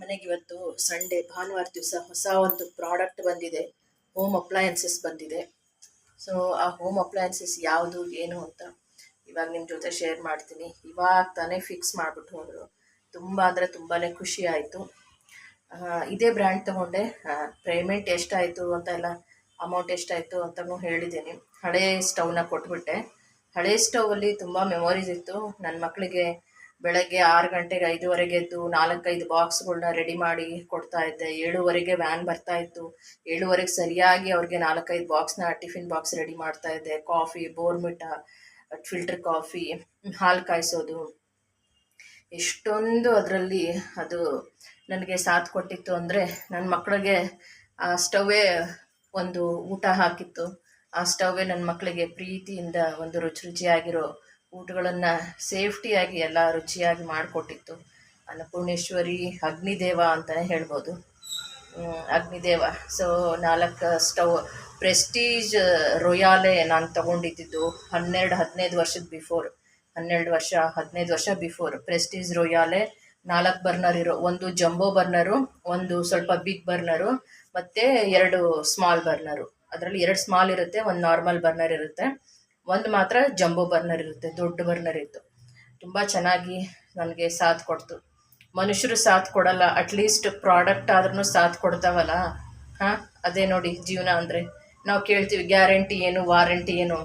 ಮನೆಗೆ ಇವತ್ತು ಸಂಡೇ ಭಾನುವಾರ ದಿವಸ ಹೊಸ ಒಂದು ಪ್ರಾಡಕ್ಟ್ ಬಂದಿದೆ. ಹೋಮ್ ಅಪ್ಲಯನ್ಸಸ್ ಬಂದಿದೆ. ಸೊ ಆ ಹೋಮ್ ಅಪ್ಲಯನ್ಸಸ್ ಯಾವುದು, ಏನು ಅಂತ ಇವಾಗ ನಿಮ್ಮ ಜೊತೆ ಶೇರ್ ಮಾಡ್ತೀನಿ. ಇವಾಗ ತಾನೇ ಫಿಕ್ಸ್ ಮಾಡಿಬಿಟ್ಟು ಹೋದರು ತುಂಬ ಅಂದರೆ ತುಂಬಾ ಖುಷಿ ಆಯಿತು. ಇದೇ ಬ್ರ್ಯಾಂಡ್ ತೊಗೊಂಡೆ. ಪೇಮೆಂಟ್ ಎಷ್ಟಾಯಿತು ಅಂತ ಎಲ್ಲ ಅಮೌಂಟ್ ಎಷ್ಟಾಯಿತು ಅಂತಲೂ ಹೇಳಿದ್ದೀನಿ. ಹಳೆ ಸ್ಟವ್ನ ಕೊಟ್ಬಿಟ್ಟೆ. ಹಳೆ ಸ್ಟವಲ್ಲಿ ತುಂಬ ಮೆಮೊರೀಸ್ ಇತ್ತು. ನನ್ನ ಮಕ್ಕಳಿಗೆ ಬೆಳಗ್ಗೆ ಆರು ಗಂಟೆಗೆ ಐದುವರೆಗೆ ಎದ್ದು ನಾಲ್ಕೈದು ಬಾಕ್ಸ್ಗಳನ್ನ ರೆಡಿ ಮಾಡಿ ಕೊಡ್ತಾ ಇದ್ದೆ. ಏಳುವರೆಗೆ ವ್ಯಾನ್ ಬರ್ತಾ ಇತ್ತು. ಏಳುವರೆಗೆ ಸರಿಯಾಗಿ ಅವ್ರಿಗೆ ನಾಲ್ಕೈದು ಬಾಕ್ಸ್ನ ಟಿಫಿನ್ ಬಾಕ್ಸ್ ರೆಡಿ ಮಾಡ್ತಾ ಇದ್ದೆ. ಕಾಫಿ ಬೋರ್ಮಿಟ ಫಿಲ್ಟರ್ ಕಾಫಿ ಹಾಲು ಕಾಯಿಸೋದು. ಎಷ್ಟೊಂದು ಅದರಲ್ಲಿ ಅದು ನನಗೆ ಸಾಥ್ ಕೊಟ್ಟಿತ್ತು ಅಂದರೆ ನನ್ನ ಮಕ್ಕಳಿಗೆ ಆ ಸ್ಟವೇ ಒಂದು ಊಟ ಹಾಕಿತ್ತು. ಆ ಸ್ಟವ್ವೇ ನನ್ನ ಮಕ್ಕಳಿಗೆ ಪ್ರೀತಿಯಿಂದ ಒಂದು ರುಚಿ ರುಚಿಯಾಗಿರೋ ಊಟಗಳನ್ನು ಸೇಫ್ಟಿಯಾಗಿ ಎಲ್ಲ ರುಚಿಯಾಗಿ ಮಾಡಿಕೊಟ್ಟಿತ್ತು. ಅನ್ನಪೂರ್ಣೇಶ್ವರಿ ಅಗ್ನಿದೇವ ಅಂತಲೇ ಹೇಳ್ಬೋದು. ಅಗ್ನಿದೇವ. ಸೊ ನಾಲ್ಕು ಸ್ಟವ್ ಪ್ರೆಸ್ಟೀಜ್ ರೊಯಾಲೆ ನಾನು ತಗೊಂಡಿದ್ದಿದ್ದು ಹನ್ನೆರಡು, ಹದಿನೈದು ವರ್ಷದ ಬಿಫೋರ್ ಹನ್ನೆರಡು ವರ್ಷ, ಹದಿನೈದು ವರ್ಷ ಬಿಫೋರ್ ಪ್ರೆಸ್ಟೀಜ್ ರೊಯಾಲೆ ನಾಲ್ಕು ಬರ್ನರ್ ಇರೋ, ಒಂದು ಜಂಬೋ ಬರ್ನರು ಒಂದು ಸ್ವಲ್ಪ ಬಿಗ್ ಬರ್ನರು ಮತ್ತು ಎರಡು ಸ್ಮಾಲ್ ಬರ್ನರು ಅದರಲ್ಲಿ ಎರಡು ಸ್ಮಾಲ್ ಇರುತ್ತೆ, ಒಂದು ನಾರ್ಮಲ್ ಬರ್ನರ್ ಇರುತ್ತೆ. ಒಂದು ಮಾತ್ರ ಜಂಬೋ ಬರ್ನರ್ ಇರುತ್ತೆ, ದೊಡ್ಡ ಬರ್ನರ್ ಇತ್ತು. ತುಂಬ ಚೆನ್ನಾಗಿ ನನಗೆ ಸಾಥ್ ಕೊಡ್ತು. ಮನುಷ್ಯರು ಸಾಥ್ ಕೊಡಲ್ಲ ಅಟ್ಲೀಸ್ಟ್ ಪ್ರಾಡಕ್ಟ್ ಆದ್ರೂ ಸಾಥ್ ಕೊಡ್ತಾವಲ್ಲ? ಹಾಂ, ಅದೇ ನೋಡಿ ಜೀವನ ಅಂದರೆ. ನಾವು ಕೇಳ್ತೀವಿ, ಗ್ಯಾರಂಟಿ ಏನು, ವಾರಂಟಿ ಏನು?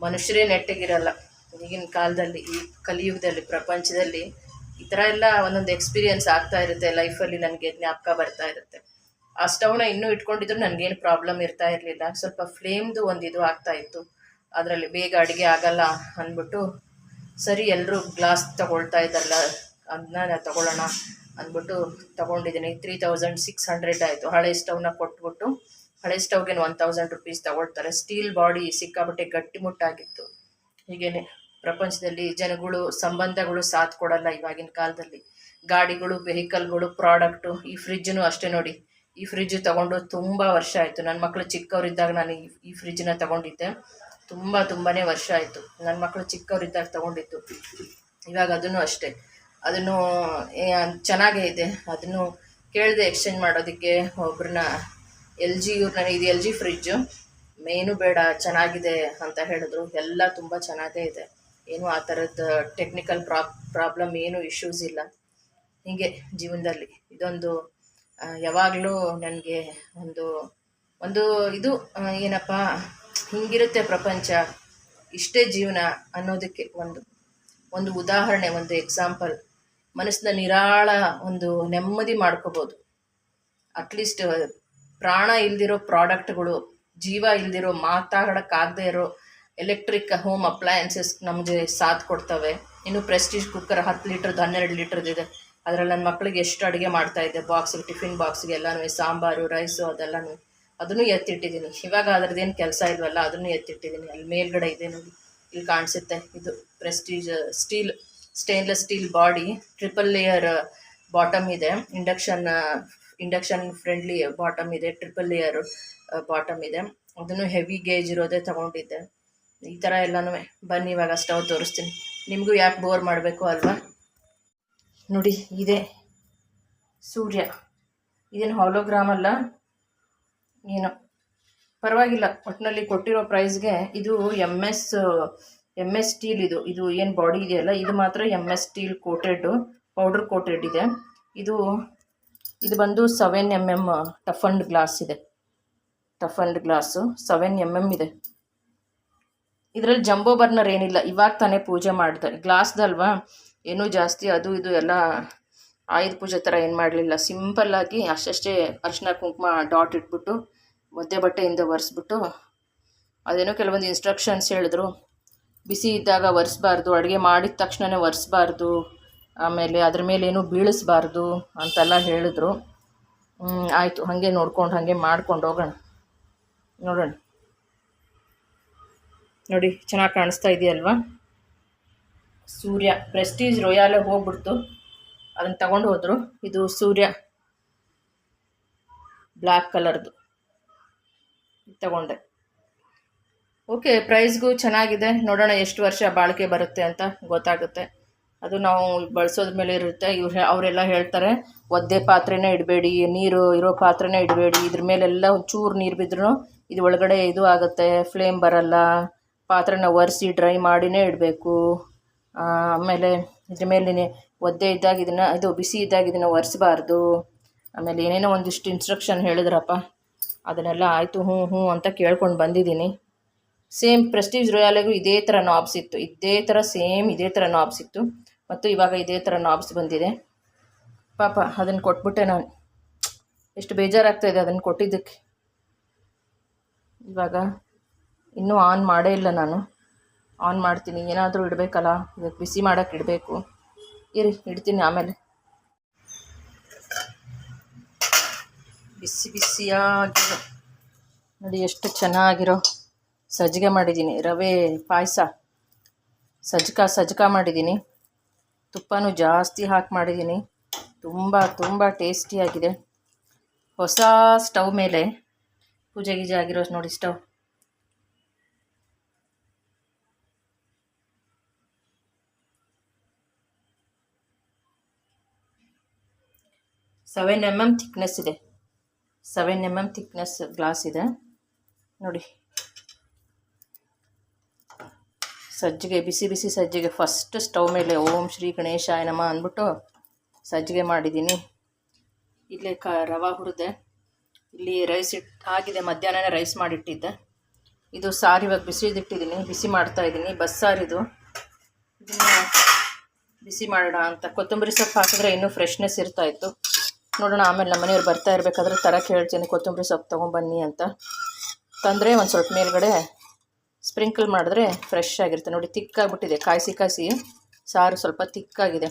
ಮನುಷ್ಯರೇ ನೆಟ್ಟಗಿರಲ್ಲ. ಈಗಿನ ಕಾಲದಲ್ಲಿ, ಈ ಕಲಿಯುಗದಲ್ಲಿ, ಪ್ರಪಂಚದಲ್ಲಿ ಈ ಥರ ಎಲ್ಲ ಒಂದೊಂದು ಎಕ್ಸ್ಪೀರಿಯನ್ಸ್ ಆಗ್ತಾ ಇರುತ್ತೆ ಲೈಫಲ್ಲಿ ನನಗೆ ಜ್ಞಾಪಕ ಬರ್ತಾ ಇರುತ್ತೆ. ಆ ಸ್ಟವ್ನ ಇನ್ನೂ ಇಟ್ಕೊಂಡಿದ್ರು ನನಗೇನು ಪ್ರಾಬ್ಲಮ್ ಇರ್ತಾ ಇರಲಿಲ್ಲ. ಸ್ವಲ್ಪ ಫ್ಲೇಮ್ದು ಒಂದು ಇದು ಆಗ್ತಾ ಇತ್ತು. ಅದರಲ್ಲಿ ಬೇಗ ಅಡುಗೆ ಆಗಲ್ಲ ಅಂದ್ಬಿಟ್ಟು, ಸರಿ ಎಲ್ಲರೂ ಗ್ಲಾಸ್ ತಗೊಳ್ತಾ ಇದ್ದಾರಲ್ಲ ಅದನ್ನ ತಗೊಳ್ಳೋಣ ಅಂದ್ಬಿಟ್ಟು ತಗೊಂಡಿದ್ದೀನಿ. ತ್ರೀ ತೌಸಂಡ್ ಸಿಕ್ಸ್ ಹಂಡ್ರೆಡ್ ಆಯಿತು. ಹಳೆ ಸ್ಟವ್ನ ಕೊಟ್ಬಿಟ್ಟು, ಹಳೆ ಸ್ಟವ್ಗೆ ಒನ್ ತೌಸಂಡ್ ರುಪೀಸ್ ತಗೊಳ್ತಾರೆ. ಸ್ಟೀಲ್ ಬಾಡಿ ಸಿಕ್ಕಾಬಟ್ಟೆ ಗಟ್ಟಿಮುಟ್ಟಾಗಿತ್ತು ಹೀಗೇನೆ ಪ್ರಪಂಚದಲ್ಲಿ ಜನಗಳು ಸಂಬಂಧಗಳು ಸಾಥ್ ಕೊಡಲ್ಲ ಇವಾಗಿನ ಕಾಲದಲ್ಲಿ. ಗಾಡಿಗಳು, ವೆಹಿಕಲ್ಗಳು, ಪ್ರಾಡಕ್ಟು, ಈ ಫ್ರಿಜ್ನು ಅಷ್ಟೇ ನೋಡಿ. ಈ ಫ್ರಿಜ್ ತಗೊಂಡು ತುಂಬ ವರ್ಷ ಆಯಿತು. ನನ್ನ ಮಕ್ಕಳು ಚಿಕ್ಕವರಿದ್ದಾಗ ನಾನು ಈ ಫ್ರಿಜ್ನ ತಗೊಂಡಿದ್ದೆ. ತುಂಬ ತುಂಬಾ ವರ್ಷ ಆಯಿತು. ನನ್ನ ಮಕ್ಕಳು ಚಿಕ್ಕವರಿದ್ದಾಗ ತಗೊಂಡಿತ್ತು ಇವಾಗ ಅದನ್ನು ಅಷ್ಟೇ. ಅದನ್ನು ಚೆನ್ನಾಗೇ ಇದೆ. ಅದನ್ನು ಕೇಳಿದೆ ಎಕ್ಸ್ಚೇಂಜ್ ಮಾಡೋದಕ್ಕೆ ಒಬ್ರನ್ನ ಎಲ್ ಜಿ ಇವ್ರನ್ನ ಇದು ಎಲ್ ಜಿ ಫ್ರಿಜ್ಜು ಮೇನು ಬೇಡ, ಚೆನ್ನಾಗಿದೆ ಅಂತ ಹೇಳಿದ್ರು. ಎಲ್ಲ ತುಂಬ ಚೆನ್ನಾಗೇ ಇದೆ. ಏನು ಆ ಥರದ ಟೆಕ್ನಿಕಲ್ ಪ್ರಾಬ್ ಪ್ರಾಬ್ಲಮ್ ಏನು ಇಶ್ಯೂಸ್ ಇಲ್ಲ. ಹೀಗೆ ಜೀವನದಲ್ಲಿ. ಇದೊಂದು ಯಾವಾಗಲೂ ನನಗೆ ಒಂದು ಒಂದು ಇದು ಏನಪ್ಪ ಹಿಂಗಿರುತ್ತೆ ಪ್ರಪಂಚ, ಇಷ್ಟೇ ಜೀವನ ಅನ್ನೋದಕ್ಕೆ ಒಂದು ಒಂದು ಉದಾಹರಣೆ, ಒಂದು ಎಕ್ಸಾಂಪಲ್ ಮನಸ್ಸಿನ ನಿರಾಳ ಒಂದು ನೆಮ್ಮದಿ ಮಾಡ್ಕೋಬೋದು. ಅಟ್ಲೀಸ್ಟ್ ಪ್ರಾಣ ಇಲ್ದಿರೋ ಪ್ರಾಡಕ್ಟ್ಗಳು, ಜೀವ ಇಲ್ದಿರೋ ಮಾತಾಡೋಕ್ಕಾಗದೇ ಇರೋ ಎಲೆಕ್ಟ್ರಿಕ್ ಹೋಮ್ ಅಪ್ಲಯನ್ಸಸ್ ನಮಗೆ ಸಾಥ್ ಕೊಡ್ತವೆ. ಇನ್ನು ಪ್ರೆಸ್ಟೀಜ್ ಕುಕ್ಕರ್ ಹತ್ತು ಲೀಟ್ರದ್ದು, ಹನ್ನೆರಡು ಲೀಟ್ರದ್ದು ಅದರಲ್ಲಿ ನನ್ನ ಮಕ್ಕಳಿಗೆ ಎಷ್ಟು ಅಡುಗೆ ಮಾಡ್ತಾ ಇದ್ದೆ? ಬಾಕ್ಸಿಗೆ ಟಿಫಿನ್ ಬಾಕ್ಸ್ಗೆ ಎಲ್ಲನೂ ಸಾಂಬಾರು ರೈಸು ಅದೆಲ್ಲನೂ ಅದನ್ನು ಎತ್ತಿಟ್ಟಿದ್ದೀನಿ. ಇವಾಗ ಅದ್ರದ್ದೇನು ಕೆಲಸ ಇಲ್ವಲ್ಲ, ಅದನ್ನು ಎತ್ತಿಟ್ಟಿದ್ದೀನಿ. ಅಲ್ಲಿ ಮೇಲ್ಗಡೆ ಇದೆ ನೋಡಿ. ಇಲ್ಲಿ ಕಾಣಿಸುತ್ತೆ. ಇದು Prestige steel stainless steel body triple layer bottom ಇದೆ. ಇಂಡಕ್ಷನ್ ಇಂಡಕ್ಷನ್ ಫ್ರೆಂಡ್ಲಿ ಬಾಟಮ್ ಇದೆ. ಟ್ರಿಪಲ್ ಲೇಯರ್ ಬಾಟಮ್ ಇದೆ. ಅದನ್ನು ಹೆವಿ ಗೇಜ್ ಇರೋದೇ ತಗೊಂಡಿದ್ದೆ. ಈ ಥರ ಎಲ್ಲನೂ ಬನ್ನಿ, ಇವಾಗ ಸ್ಟವ್ ತೋರಿಸ್ತೀನಿ. ನಿಮಗೂ ಯಾಕೆ ಬೋರ್ ಮಾಡಬೇಕು ಅಲ್ವಾ? ನೋಡಿ, ಇದೆ. ಸೂರ್ಯ. ಇದೇನು ಹಾಲೋಗ್ರಾಮ್ ಅಲ್ಲ? ಏನು. ಪರವಾಗಿಲ್ಲ ಒಟ್ಟಿನಲ್ಲಿ ಕೊಟ್ಟಿರೋ ಪ್ರೈಸ್ಗೆ ಇದು M S M S steel ಇದು. ಇದು ಏನು ಬಾಡಿ ಇದೆಯಲ್ಲ, ಇದು ಮಾತ್ರ M S steel coated powder coated ಇದೆ. ಇದು ಇದು ಬಂದು seven M M toughened glass ಇದೆ. Toughened glass seven M M ಇದೆ. ಇದರಲ್ಲಿ ಜಂಬೋ ಬರ್ನರ್ ಏನಿಲ್ಲ, ಇವಾಗ ತಾನೇ ಪೂಜೆ ಮಾಡಿದೆ. ಗ್ಲಾಸ್ದಲ್ವಾ ಏನೂ ಜಾಸ್ತಿ ಅದು ಇದು ಎಲ್ಲ ಆಯುಧ ಪೂಜೆ ಥರ ಏನು ಮಾಡಲಿಲ್ಲ. ಸಿಂಪಲ್ಲಾಗಿ ಅಷ್ಟಷ್ಟೇ ಅರ್ಶಿನ ಕುಂಕುಮ ಡಾಟ್ ಇಟ್ಬಿಟ್ಟು ಒದ್ದೆ ಬಟ್ಟೆಯಿಂದ ಒರೆಸ್ಬಿಟ್ಟು ಅದೇನೋ ಕೆಲವೊಂದು ಇನ್ಸ್ಟ್ರಕ್ಷನ್ಸ್ ಹೇಳಿದ್ರು. ಬಿಸಿ ಇದ್ದಾಗ ಒರೆಸ್ಬಾರ್ದು, ಅಡುಗೆ ಮಾಡಿದ ತಕ್ಷಣವೇ ಒರೆಸ್ಬಾರ್ದು, ಆಮೇಲೆ ಅದ್ರ ಮೇಲೆ ಏನೂ ಬೀಳಿಸ್ಬಾರ್ದು ಅಂತೆಲ್ಲ ಹೇಳಿದ್ರು. ಆಯಿತು, ಹಾಗೆ ನೋಡ್ಕೊಂಡು, ಹಾಗೆ ಮಾಡ್ಕೊಂಡು ಹೋಗೋಣ. ನೋಡೋಣ. ನೋಡಿ, ಚೆನ್ನಾಗಿ ಕಾಣಿಸ್ತಾ ಇದೆಯಲ್ವಾ? ಸೂರ್ಯ ಪ್ರೆಸ್ಟೀಜ್ ರೊಯಾಲೆ ಹೋಗ್ಬಿಡ್ತು. ಅದನ್ನು ತಗೊಂಡು ಹೋದರು. ಇದು ಸೂರ್ಯ. ಬ್ಲ್ಯಾಕ್ ಕಲರ್ದು ತಗೊಂಡೆ. ಓಕೆ, ಪ್ರೈಸ್ಗೂ ಚೆನ್ನಾಗಿದೆ. ನೋಡೋಣ ಎಷ್ಟು ವರ್ಷ ಬಾಳಿಕೆ ಬರುತ್ತೆ ಅಂತ ಗೊತ್ತಾಗುತ್ತೆ. ಅದು ನಾವು ಬಳಸೋದ್ರ ಮೇಲೆ ಇರುತ್ತೆ. ಇವ್ರು ಅವರೆಲ್ಲ ಹೇಳ್ತಾರೆ, ಒದ್ದೆ ಪಾತ್ರೆನೇ ಇಡಬೇಡಿ, ನೀರು ಇರೋ ಪಾತ್ರೆನೇ ಇಡಬೇಡಿ, ಇದ್ರ ಮೇಲೆಲ್ಲ ಒಂಚೂರು ನೀರು ಬಿದ್ರೂ ಇದು ಒಳಗಡೆ ಇದು ಆಗುತ್ತೆ, ಫ್ಲೇಮ್ ಬರಲ್ಲ, ಪಾತ್ರೆನ ಒರೆಸಿ ಡ್ರೈ ಮಾಡಿನೇ ಇಡಬೇಕು. ಆಮೇಲೆ ಇದ್ರ ಮೇಲೆ ಒದ್ದೆ ಇದ್ದಾಗ ಇದನ್ನು, ಇದು ಬಿಸಿ ಇದ್ದಾಗ ಇದನ್ನು ಒರೆಸ್ಬಾರ್ದು. ಆಮೇಲೆ ಏನೇನೋ ಒಂದಿಷ್ಟು ಇನ್ಸ್ಟ್ರಕ್ಷನ್ ಹೇಳಿದ್ರಪ್ಪ. ಅದನ್ನೆಲ್ಲ ಆಯಿತು, ಹ್ಞೂ ಹ್ಞೂ ಅಂತ ಕೇಳ್ಕೊಂಡು ಬಂದಿದ್ದೀನಿ. ಸೇಮ್ ಪ್ರೆಸ್ಟೀಜ್ ರಾಯಲಿಗೂ ಇದೇ ಥರ ನಾಬ್ಸ್ ಇತ್ತು ಇದೇ ಥರ ಸೇಮ್ ಇದೇ ಥರ ನಾಬ್ಸ್ ಇತ್ತು ಮತ್ತು ಇವಾಗ ಇದೇ ಥರ ನಾಬ್ಸ್ ಬಂದಿದೆ. ಪಾಪ ಅದನ್ನು ಕೊಟ್ಬಿಟ್ಟೆ ನಾನು. ಎಷ್ಟು ಬೇಜಾರಾಗ್ತಾಯಿದೆ ಅದನ್ನು ಕೊಟ್ಟಿದ್ದಕ್ಕೆ. ಇವಾಗ ಇನ್ನೂ ಆನ್ ಮಾಡೇ ಇಲ್ಲ ನಾನು. ಆನ್ ಮಾಡ್ತೀನಿ. ಏನಾದರೂ ಇಡಬೇಕಲ್ಲ. ಇದಕ್ಕೆ ಬಿಸಿ ಮಾಡೋಕ್ಕೆ ಇಡಬೇಕು. ಇರಿ, ಇಡ್ತೀನಿ ಆಮೇಲೆ. ಬಿಸಿ ಬಿಸಿಯಾಗಿ ನೋಡಿ ಎಷ್ಟು ಚೆನ್ನಾಗಿರೋ. ಸಜ್ಜಿಗೆ ಮಾಡಿದ್ದೀನಿ. ರವೆ, ಪಾಯಸ. ಸಜ್ಕ ಸಜ್ಕ ಮಾಡಿದ್ದೀನಿ. ತುಪ್ಪನೂ ಜಾಸ್ತಿ ಹಾಕಿ ಮಾಡಿದ್ದೀನಿ. ತುಂಬ ತುಂಬ ಟೇಸ್ಟಿಯಾಗಿದೆ ಹೊಸ ಸ್ಟವ್ ಮೇಲೆ ಪೂಜೆ ಗೀಜೆ ಆಗಿರೋ ನೋಡಿ stove. Seven M M thickness ಇದೆ. Seven M M thickness glass ಇದೆ. ನೋಡಿ. ಸಜ್ಜಿಗೆ, ಬಿಸಿ ಬಿಸಿ ಸಜ್ಜಿಗೆ ಫಸ್ಟ್ ಸ್ಟವ್ ಮೇಲೆ ಓಂ ಶ್ರೀ ಗಣೇಶ ನಮ ಅಂದ್ಬಿಟ್ಟು ಸಜ್ಜಿಗೆ ಮಾಡಿದ್ದೀನಿ. ಇಲ್ಲೇ ಕ, ರವೆ ಹುರಿದೆ. ಇಲ್ಲಿ ರೈಸ್ ಇಟ್ಟು ಆಗಿದೆ. ಮಧ್ಯಾಹ್ನನೇ ರೈಸ್ ಮಾಡಿಟ್ಟಿದ್ದೆ. ಇದು ಸಾರು ಇವಾಗ ಬಿಸಿದಿಟ್ಟಿದ್ದೀನಿ ಬಿಸಿ ಮಾಡ್ತಾ ಇದ್ದೀನಿ. ಬಸ್ಸಾರಿದು ಇದನ್ನು ಬಿಸಿ ಮಾಡೋಣ ಅಂತ. ಕೊತ್ತಂಬರಿ ಸೊಪ್ಪು ಹಾಕಿದ್ರೆ ಇನ್ನೂ ಫ್ರೆಶ್ನೆಸ್ ಇರ್ತಾಯಿತ್ತು ನೋಡೋಣ, ಆಮೇಲೆ ನಮ್ಮ ಮನೆಯವ್ರು ಬರ್ತಾ ಇರಬೇಕಾದ್ರೆ ತರಕ್ಕೆ ಹೇಳ್ತೀನಿ, ಕೊತ್ತಂಬರಿ ಸೊಪ್ಪು ತೊಗೊಂಬನ್ನಿ ಅಂತ. ತಂದರೆ ಒಂದು ಸ್ವಲ್ಪ ಮೇಲ್ಗಡೆ ಸ್ಪ್ರಿಂಕಲ್ ಮಾಡಿದ್ರೆ ಫ್ರೆಶ್ ಆಗಿರುತ್ತೆ. ನೋಡಿ, ತಿಕ್ಕಾಗ್ಬಿಟ್ಟಿದೆ, ಕಾಯಿಸಿ ಕಾಯಿಸಿ. ಸಾರು ಸ್ವಲ್ಪ ತಿಕ್ಕಾಗಿದೆ.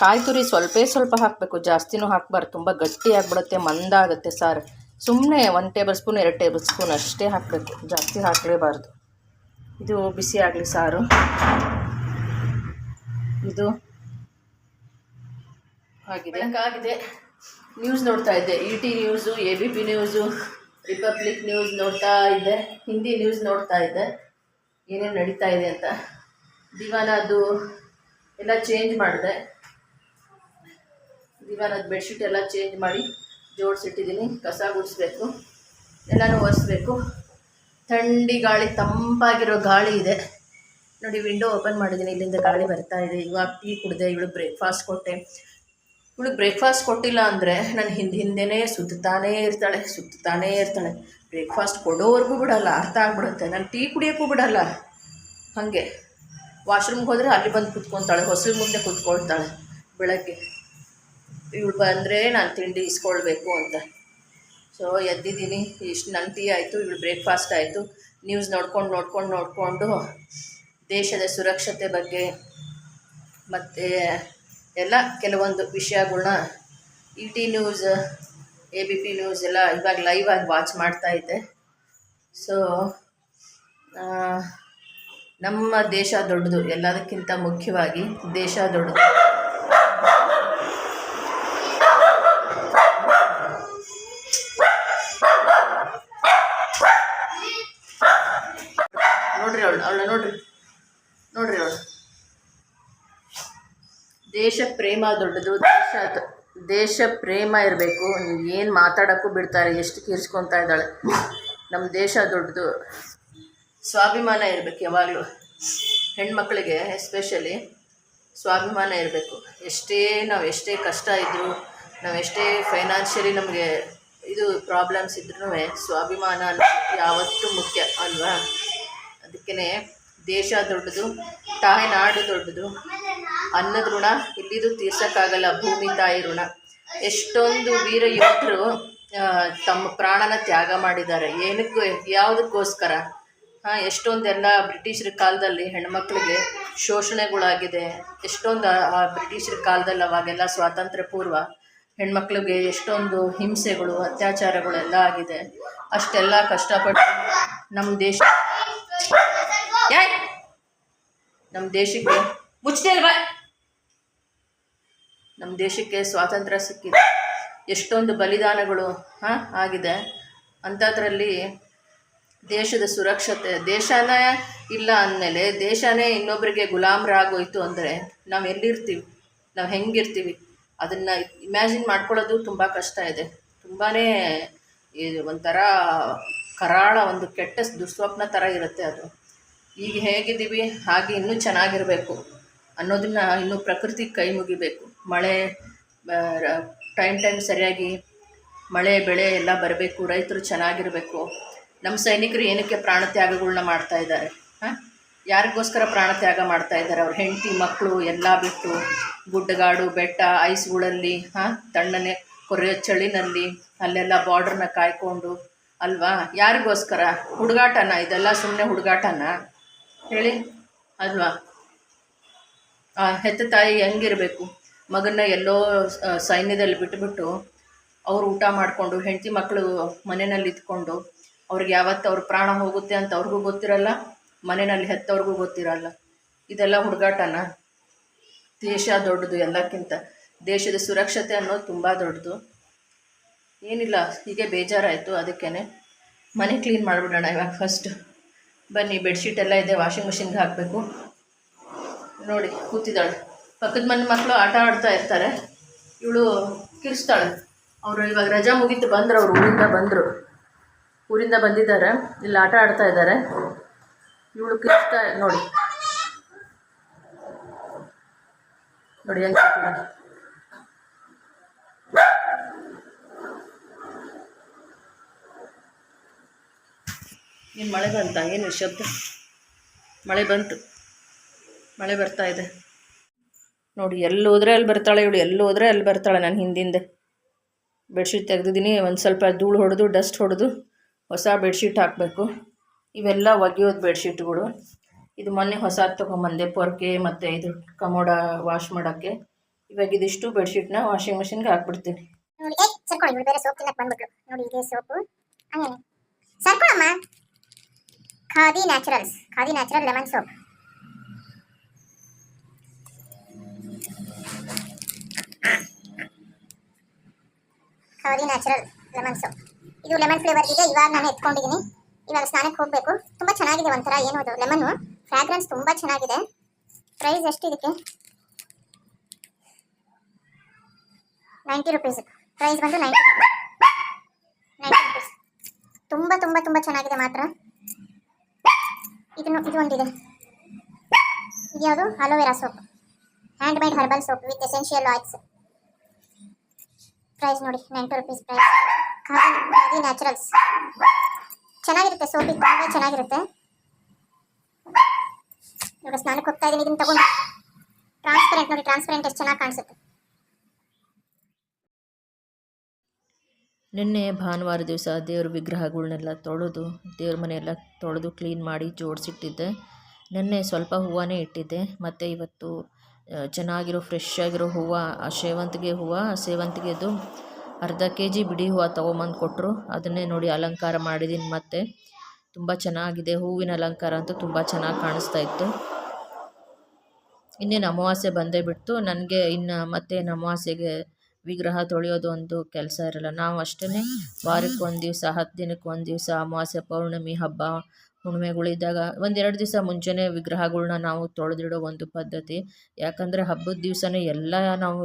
ಕಾಯಿ ತುರಿ ಸ್ವಲ್ಪೇ ಸ್ವಲ್ಪ ಹಾಕಬೇಕು, ಜಾಸ್ತಿನೂ ಹಾಕಬಾರ್ದು. ತುಂಬ ಗಟ್ಟಿ ಆಗಿಬಿಡುತ್ತೆ ಮಂದಾಗುತ್ತೆ ಸಾರು. ಸುಮ್ಮನೆ ಒಂದು ಟೇಬಲ್ ಸ್ಪೂನ್, ಎರಡು ಟೇಬಲ್ ಸ್ಪೂನ್ ಅಷ್ಟೇ ಹಾಕಬೇಕು. ಜಾಸ್ತಿ ಹಾಕಲೇಬಾರ್ದು. ಇದು ಬಿಸಿ ಆಗಲಿ ಸಾರು. ಇದು ಆಗಿದೆ. ಆಗಿದೆ ನ್ಯೂಸ್ ನೋಡ್ತಾ ಇದ್ದೆ. E T news A B P news republic news ನೋಡ್ತಾ ಇದ್ದೆ. ಹಿಂದಿ ನ್ಯೂಸ್ ನೋಡ್ತಾ ಇದ್ದೆ. ಏನೇನು ನಡೀತಾ ಇದೆ ಅಂತ. ದಿವಾನ ಅದು ಎಲ್ಲ ಚೇಂಜ್ ಮಾಡಿದೆ. ದಿವಾನದ ಬೆಡ್ಶೀಟ್ ಎಲ್ಲ ಚೇಂಜ್ ಮಾಡಿ ಜೋಡಿಸಿಟ್ಟಿದ್ದೀನಿ. ಕಸ ಗುಡಿಸ್ಬೇಕು. ಎಲ್ಲನೂ ಒರೆಸ್ಬೇಕು. ಥಂಡಿ ಗಾಳಿ ತಂಪಾಗಿರೋ ಗಾಳಿ ಇದೆ. ನೋಡಿ, ವಿಂಡೋ ಓಪನ್ ಮಾಡಿದ್ದೀನಿ. ಇಲ್ಲಿಂದ ಗಾಳಿ ಬರ್ತಾ ಇದೆ. ಇವಾಗ ಟೀ ಕುಡಿದೆ ಇವಳು ಬ್ರೇಕ್ಫಾಸ್ಟ್ ಕೊಟ್ಟೆ. ಇವಳಿಗೆ ಬ್ರೇಕ್ಫಾಸ್ಟ್ ಕೊಟ್ಟಿಲ್ಲ ಅಂದರೆ ನಾನು ಹಿಂದೆ ಹಿಂದೆನೇ ಸುತ್ತಾನೇ ಇರ್ತಾಳೆ ಸುತ್ತಾನೇ ಇರ್ತಾಳೆ. ಬ್ರೇಕ್ಫಾಸ್ಟ್ ಕೊಡೋವರೆಗೂ ಬಿಡಲ್ಲ, ಅರ್ಥ ಆಗ್ಬಿಡುತ್ತೆ. ನಾನು ಟೀ ಕುಡಿಯೋಕ್ಕೂ ಬಿಡಲ್ಲ. ಹಾಗೆ. ವಾಶ್ರೂಮ್ಗೆ ಹೋದರೆ ಅಲ್ಲಿ ಬಂದು ಕುತ್ಕೊತಾಳೆ, ಹೊಸಲು ಮುಂದೆ ಕುತ್ಕೊಳ್ತಾಳೆ ಬೆಳಗ್ಗೆ. ಇವಳು ಬಂದರೆ ನಾನು ತಿಂಡಿ ಇಸ್ಕೊಳ್ಬೇಕು ಅಂತ. ಸೊ ಎದ್ದಿದ್ದೀನಿ. ಇಷ್ಟು ನನ್ನ ಟೀ ಆಯಿತು, ಇವಳು ಬ್ರೇಕ್ಫಾಸ್ಟ್ ಆಯಿತು. ನ್ಯೂಸ್ ನೋಡ್ಕೊಂಡು ನೋಡ್ಕೊಂಡು, ನೋಡಿಕೊಂಡು ದೇಶದ ಸುರಕ್ಷತೆ ಬಗ್ಗೆ ಮತ್ತು ಎಲ್ಲ ಕೆಲವೊಂದು ವಿಷಯಗಳ್ನ E T news A B P news ಎಲ್ಲ ಇವಾಗ ಲೈವ್ ಆಗಿ ವಾಚ್ ಮಾಡ್ತಾ ಇದ್ದೆ ಸೊ ನಮ್ಮ ದೇಶ ದೊಡ್ಡದು, ಎಲ್ಲದಕ್ಕಿಂತ ಮುಖ್ಯವಾಗಿ ದೇಶ ದೊಡ್ಡದು. ದೇಶ ಪ್ರೇಮ ದೊಡ್ಡದು, ದೇಶ ದೇಶ ಪ್ರೇಮ ಇರಬೇಕು. ಏನು ಮಾತಾಡೋಕ್ಕೂ ಬಿಡ್ತಾರೆ, ಎಷ್ಟು ಕಿರ್ಚ್ಕೊತಾ ಇದ್ದಾಳೆ. ನಮ್ಮ ದೇಶ ದೊಡ್ಡದು. ಸ್ವಾಭಿಮಾನ ಇರಬೇಕು ಯಾವಾಗಲೂ. ಹೆಣ್ಮಕ್ಳಿಗೆ ಎಸ್ಪೆಷಲಿ ಸ್ವಾಭಿಮಾನ ಇರಬೇಕು. ಎಷ್ಟೇ ನಾವು ಎಷ್ಟೇ ಕಷ್ಟ ಇದ್ದರೂ ನಾವು ಎಷ್ಟೇ ಫೈನಾನ್ಷಿಯಲಿ ನಮಗೆ ಇದು ಪ್ರಾಬ್ಲಮ್ಸ್ ಇದ್ರೂ ಸ್ವಾಭಿಮಾನ ಯಾವತ್ತೂ ಮುಖ್ಯ ಅಲ್ವಾ? ಅದಕ್ಕೇ ದೇಶ ದೊಡ್ಡದು ತಾಯ್ನಾಡು ದೊಡ್ಡದು. ಅನ್ನದ ಋಣ ಇಲ್ಲಿದು ತೀರ್ಸೋಕ್ಕಾಗಲ್ಲ, ಭೂಮಿ ತಾಯಿ ಋಣ. ಎಷ್ಟೊಂದು ವೀರ ಯುವಕರು ತಮ್ಮ ಪ್ರಾಣನ ತ್ಯಾಗ ಮಾಡಿದ್ದಾರೆ. ಏನಕ್ಕೆ ಯಾವುದಕ್ಕೋಸ್ಕರ? ಹಾಂ, ಎಷ್ಟೊಂದೆಲ್ಲ ಬ್ರಿಟಿಷರ ಕಾಲದಲ್ಲಿ ಹೆಣ್ಮಕ್ಳಿಗೆ ಶೋಷಣೆಗಳಾಗಿದೆ. ಎಷ್ಟೊಂದು ಆ ಬ್ರಿಟಿಷರ ಕಾಲದಲ್ಲಿ ಅವಾಗೆಲ್ಲ ಸ್ವಾತಂತ್ರ್ಯ ಪೂರ್ವ ಹೆಣ್ಮಕ್ಳಿಗೆ ಎಷ್ಟೊಂದು ಹಿಂಸೆಗಳು, ಅತ್ಯಾಚಾರಗಳೆಲ್ಲ ಆಗಿದೆ. ಅಷ್ಟೆಲ್ಲ ಕಷ್ಟಪಟ್ಟು ನಮ್ಮ ದೇಶ ಯಾಯ್? ನಮ್ಮ ದೇಶಕ್ಕೆ ಮುಚ್ಚದೆ ಅಲ್ವಾ? ನಮ್ಮ ದೇಶಕ್ಕೆ ಸ್ವಾತಂತ್ರ್ಯ ಸಿಕ್ಕಿದೆ. ಎಷ್ಟೊಂದು ಬಲಿದಾನಗಳು, ಹಾ, ಆಗಿದೆ. ಅಂಥದ್ರಲ್ಲಿ ದೇಶದ ಸುರಕ್ಷತೆ, ದೇಶನೇ ಇಲ್ಲ ಅಂದಮೇಲೆ ದೇಶನೇ ಇನ್ನೊಬ್ಬರಿಗೆ ಗುಲಾಮರಾಗೋಯ್ತು ಅಂದರೆ ನಾವು ಎಲ್ಲಿರ್ತೀವಿ? ನಾವು ಹೆಂಗಿರ್ತೀವಿ? ಅದನ್ನು ಇಮ್ಯಾಜಿನ್ ಮಾಡ್ಕೊಳ್ಳೋದು ತುಂಬ ಕಷ್ಟ ಇದೆ. ತುಂಬಾ ಒಂಥರ ಕರಾಳ, ಒಂದು ಕೆಟ್ಟ ದುಸ್ವಪ್ನ ಥರ ಇರುತ್ತೆ ಅದು. ಈಗ ಹೇಗಿದ್ದೀವಿ, ಹಾಗೆ ಇನ್ನೂ ಚೆನ್ನಾಗಿರಬೇಕು ಅನ್ನೋದನ್ನು ಇನ್ನೂ ಪ್ರಕೃತಿ ಕೈ ಮುಗಿಬೇಕು. ಮಳೆ ಟೈಮ್ ಟೈಮ್ ಸರಿಯಾಗಿ ಮಳೆ, ಬೆಳೆ ಎಲ್ಲ ಬರಬೇಕು, ರೈತರು ಚೆನ್ನಾಗಿರಬೇಕು. ನಮ್ಮ ಸೈನಿಕರು ಏನಕ್ಕೆ ಪ್ರಾಣತ್ಯಾಗಗಳನ್ನ ಮಾಡ್ತಾ ಇದ್ದಾರೆ? ಹಾಂ? ಯಾರಿಗೋಸ್ಕರ ಪ್ರಾಣತ್ಯಾಗ ಮಾಡ್ತಾ ಇದ್ದಾರೆ ಅವ್ರ? ಹೆಂಡತಿ ಮಕ್ಕಳು ಎಲ್ಲ ಬಿಟ್ಟು ಗುಡ್ಡಗಾಡು, ಬೆಟ್ಟ ಐಸ್ಗಳಲ್ಲಿ ಹಾಂ? ತಣ್ಣನೆ ಕೊರೆಯೋ ಚಳಿನಲ್ಲಿ ಅಲ್ಲೆಲ್ಲ ಬಾರ್ಡ್ರನ್ನ ಕಾಯ್ಕೊಂಡು ಅಲ್ವಾ? ಯಾರಿಗೋಸ್ಕರ? ಹುಡುಗಾಟನ? ಇದೆಲ್ಲ ಸುಮ್ಮನೆ ಹುಡುಗಾಟನ? ಹೇಳಿ. ಅಲ್ವಾ? ಆ ಹೆತ್ತ ತಾಯಿ ಹೆಂಗಿರಬೇಕು? ಮಗನ್ನ ಎಲ್ಲೋ ಸೈನ್ಯದಲ್ಲಿ ಬಿಟ್ಟುಬಿಟ್ಟು ಅವರು ಊಟ ಮಾಡಿಕೊಂಡು, ಹೆಂಡತಿ ಮಕ್ಕಳು ಮನೆಯಲ್ಲಿ ಇದ್ಕೊಂಡು, ಅವ್ರಿಗೆ ಯಾವತ್ತು ಅವ್ರ ಪ್ರಾಣ ಹೋಗುತ್ತೆ ಅಂತ ಅವ್ರಿಗೂ ಗೊತ್ತಿರಲ್ಲ, ಮನೆಯಲ್ಲಿ ಹೆತ್ತವ್ರಿಗೂ ಗೊತ್ತಿರಲ್ಲ. ಇದೆಲ್ಲ ಹುಡುಗಾಟನ? ದೇಶ ದೊಡ್ಡದು ಎಲ್ಲಕ್ಕಿಂತ. ದೇಶದ ಸುರಕ್ಷತೆ ಅನ್ನೋದು ತುಂಬ ದೊಡ್ಡದು. ಏನಿಲ್ಲ, ಹೀಗೆ ಬೇಜಾರಾಯಿತು ಅದಕ್ಕೇ ಮನೆ ಕ್ಲೀನ್ ಮಾಡಿಬಿಡೋಣ ಇವಾಗ ಫಸ್ಟ್ ಬನ್ನಿ ಬೆಡ್ಶೀಟ್ ಎಲ್ಲ ಇದೆ ವಾಷಿಂಗ್ ಮಿಷಿನ್ಗೆ ಹಾಕಬೇಕು. ನೋಡಿ, ಕೂತಿದ್ದಾಳೆ. ಪಕ್ಕದ ಮನೆ ಮಕ್ಕಳು ಆಟ ಆಡ್ತಾ ಇರ್ತಾರೆ. ಇವಳು ಕಿರಿಸ್ತಾಳೆ ಅವರು ಇವಾಗ ರಜಾ ಮುಗೀತು, ಬಂದರು ಅವರು, ಊರಿಂದ ಬಂದರು. ಊರಿಂದ ಬಂದಿದ್ದಾರೆ, ಇಲ್ಲಿ ಆಟ ಆಡ್ತಾ ಇದ್ದಾರೆ. ಇವಳು ಕಿರಿಸ್ತಾ ನೋಡಿ. ನೋಡಿ, ಹೆಂಗೆ ಏನು ಮಳೆ ಬಂತ? ಏನು ಶಬ್ದ ಮಳೆ ಬಂತು. ಮಳೆ ಬರ್ತಾ ಇದೆ. ನೋಡಿ, ಎಲ್ಲಿ ಹೋದ್ರೆ ಅಲ್ಲಿ ಬರ್ತಾಳೆ ಇವಳು, ಎಲ್ಲಿ ಹೋದ್ರೆ ಅಲ್ಲಿ ಬರ್ತಾಳೆ ನಾನು ಹಿಂದಿಂದೆ. ಬೆಡ್ಶೀಟ್ ತೆಗೆದಿದ್ದೀನಿ, ಒಂದು ಸ್ವಲ್ಪ ಧೂಳು ಹೊಡೆದು, ಡಸ್ಟ್ ಹೊಡೆದು ಹೊಸ ಬೆಡ್ಶೀಟ್ ಹಾಕಬೇಕು. ಇವೆಲ್ಲ ಒಗೆಯೋದು ಬೆಡ್ಶೀಟ್ಗಳು. ಇದು ಮೊನ್ನೆ ಹೊಸ ತೊಗೊಂಬಂದೆ, ಪೊರ್ಕೆ ಮತ್ತು ಇದು ಕಮೋಡ ವಾಶ್ ಮಾಡೋಕ್ಕೆ. ಇವಾಗ ಇದಿಷ್ಟು ಬೆಡ್ಶೀಟ್ನ ವಾಷಿಂಗ್ ಮಿಷಿನ್ಗೆ ಹಾಕ್ಬಿಡ್ತೀನಿ. ನೋಡಿ ಸೋಪ್ ತಿನ್ನಕ್ಕೆ ನೋಡಿ, ಇದೇ soap. Khadi naturals, Khadi natural lemon soap. Khadi natural lemon soap. ಇದು ಲೆಮನ್ ಫ್ಲೇವರ್ ಇದೆ, ಇವಾಗ ನಾನು ಎತ್ಕೊಂಡಿದ್ದೀನಿ ಇವಾಗ ಸ್ನಾನಕ್ಕೆ ಹೋಗಬೇಕು. ತುಂಬ ಚೆನ್ನಾಗಿದೆ ಒಂಥರ, ಏನು ಅದು ಲೆಮನ್ನು ಫ್ರಾಗ್ರೆನ್ಸ್ ತುಂಬ ಚೆನ್ನಾಗಿದೆ. ಪ್ರೈಸ್ ಎಷ್ಟು ಇದಕ್ಕೆ? ನೈಂಟಿ ರುಪೀಸ್ ಪ್ರೈಸ್ ಬಂದು ನೈಂಟಿ ನೈಂಟಿ ರುಪೀಸ್ ತುಂಬ ತುಂಬ ತುಂಬ ಚೆನ್ನಾಗಿದೆ ಮಾತ್ರ. ಇದನ್ನು ಇದು ಒಂದಿದೆ. ಇದು ಯಾವುದು aloe vera soap handmade herbal soap with essential oils price ನೋಡಿ ನೈಂಟಿ ರುಪೀಸ್ ಪ್ರೈಸ್ ನ್ಯಾಚುರಲ್ಸ್ ಚೆನ್ನಾಗಿರುತ್ತೆ ಸೋಪ್ ತುಂಬ ಚೆನ್ನಾಗಿರುತ್ತೆ. ಇವಾಗ ಸ್ನಾನಕ್ಕೆ ಹೋಗ್ತಾ ಇದ್ದೀನಿ, ಇದನ್ನು ತಗೊಂಡು. ಟ್ರಾನ್ಸ್ಪರೆಂಟ್ ನೋಡಿ ಟ್ರಾನ್ಸ್ಪರೆಂಟ್ ಎಷ್ಟು ಚೆನ್ನಾಗಿ ಕಾಣಿಸುತ್ತೆ. ನಿನ್ನೆ ಭಾನುವಾರ ದಿವಸ ದೇವ್ರ ವಿಗ್ರಹಗಳನ್ನೆಲ್ಲ ತೊಳೆದು ದೇವ್ರ ಮನೆಯೆಲ್ಲ ತೊಳೆದು ಕ್ಲೀನ್ ಮಾಡಿ ಜೋಡಿಸಿಟ್ಟಿದ್ದೆ. ನಿನ್ನೆ ಸ್ವಲ್ಪ ಹೂವನೇ ಇಟ್ಟಿದ್ದೆ. ಮತ್ತು ಇವತ್ತು ಚೆನ್ನಾಗಿರೋ ಫ್ರೆಶ್ ಆಗಿರೋ ಹೂವು, ಆ ಸೇವಂತಿಗೆ ಹೂವು ಸೇವಂತಿಗೆದು ಅರ್ಧ ಕೆ ಜಿ ಬಿಡಿ ಹೂವು ತೊಗೊಂಬಂದು ಕೊಟ್ಟರು ಅದನ್ನೇ ನೋಡಿ ಅಲಂಕಾರ ಮಾಡಿದ್ದೀನಿ ಮತ್ತೆ. ತುಂಬ ಚೆನ್ನಾಗಿದೆ ಹೂವಿನ ಅಲಂಕಾರ ಅಂತೂ ತುಂಬ ಚೆನ್ನಾಗಿ ಕಾಣಿಸ್ತಾ ಇತ್ತು. ಇನ್ನೇನು ಅಮಾವಾಸ್ಯೆ ಬಂದೇ ಬಿಡ್ತು. ನನಗೆ ಇನ್ನು ಮತ್ತೇನು ಅಮಾವಾಸ್ಯೆಗೆ ವಿಗ್ರಹ ತೊಳೆಯೋದು ಒಂದು ಕೆಲಸ ಇರಲ್ಲ. ನಾವು ಅಷ್ಟೇ ವಾರಕ್ಕೆ ಒಂದು ದಿವಸ, ಹತ್ತು ದಿನಕ್ಕೆ ಒಂದು ದಿವಸ, ಅಮಾವಾಸ್ಯೆ, ಪೌರ್ಣಮಿ, ಹಬ್ಬ ಹುಣ್ಮೆಗಳಿದ್ದಾಗ ಒಂದೆರಡು ದಿವಸ ಮುಂಚೆನೇ ವಿಗ್ರಹಗಳನ್ನ ನಾವು ತೊಳೆದಿಡೋ ಒಂದು ಪದ್ಧತಿ. ಯಾಕಂದರೆ ಹಬ್ಬದ ದಿವಸನೇ ಎಲ್ಲ ನಾವು